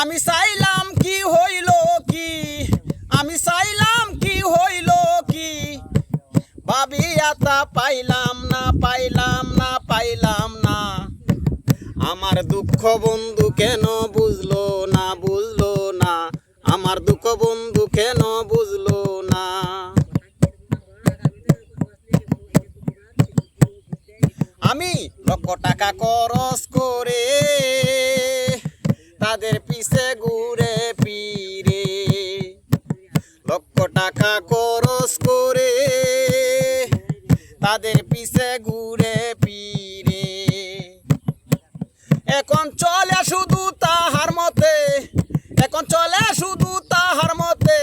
আমি চাইলাম কি হইল কি? আমি চাইলাম কি হইল কি? ভাবি আতা পাইলাম না পাইলাম না পাইলাম না। আমার দুঃখ বন্ধু কেন বুঝলো না বুঝলো না? আমার দুঃখ বন্ধু কেন বুঝলো না? আমি লক্ষ টাকা খরচ করে তাদের পিছে ঘুরে ফিরে। লক্ষ টাকা খরচ করে তাদের পিছে ঘুরে ফিরে। এখন চলে শুধু তাহার মতে, এখন চলে শুধু তাহার মতে,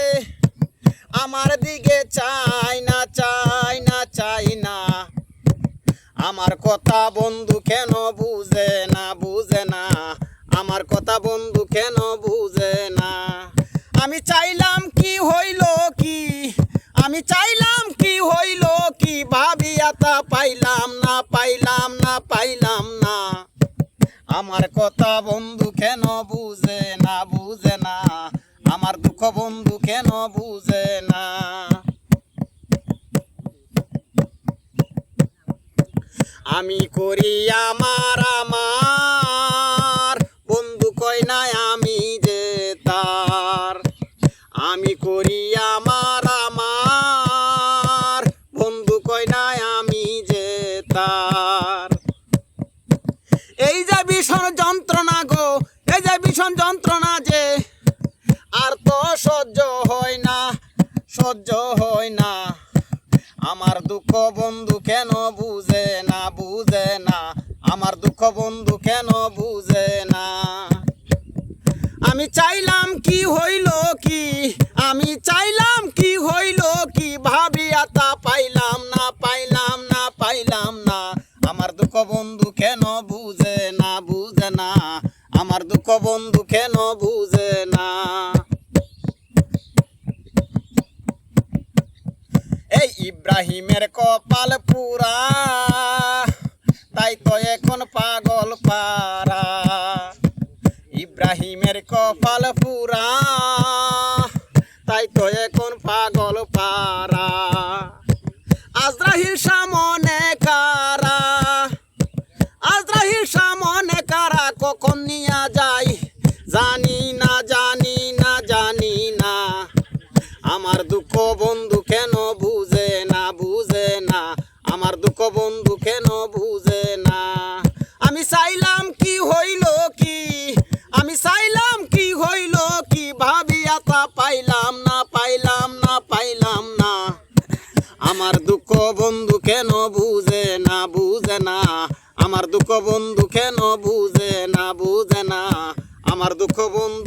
আমার দিকে চাই না চাই না চাই না। আমার কথা বন্ধু কেন বুঝে না বুঝে না? আমার কথা বন্ধু কেন বুঝে না? আমি চাইলাম কি হইল কি? আমি চাইলাম কি হইল কি? ভাবিয়া তা পাইলাম না পাইলাম না পাইলাম না। আমার কথা বন্ধু কেন বুঝে না বুঝে না? আমার দুঃখ বন্ধু কেন বুঝে না? আমি করি আমার আমার ভীষণ যন্ত্রণা যে আর তো সহ্য হয় না, সহ্য হয় না। আমার দুঃখ বন্ধু কেন বুঝে না বুঝে না? আমার দুঃখ বন্ধু কেন বুঝে না? আমি চাইলাম কি হইল কি? আমি চাইলাম কি দুঃখ বন্ধু কেন বুঝে না? এই ইব্রাহিমের কপাল পুরা, তাই তো এখন পাগল পারা। ইব্রাহিমের কপাল পুরা, তাই তো এখন পাগল পারা। আজরাহিল সামনে জানি না জানি না জানি না। আমার দুঃখ বন্ধু কেন বুঝে না বুঝে না? আমার দুঃখ বন্ধু কেন বুঝে না? আমি চাইলাম কি হইল কি? আমি চাইলাম কি হইল কি? ভাবিয়া তা পাইলাম না পাইলাম না পাইলাম না। আমার দুঃখ বন্ধু কেন বুঝে না বুঝে না? আমার দুঃখ বন্ধু কেন বুঝে না? দুঃখ বন্ধু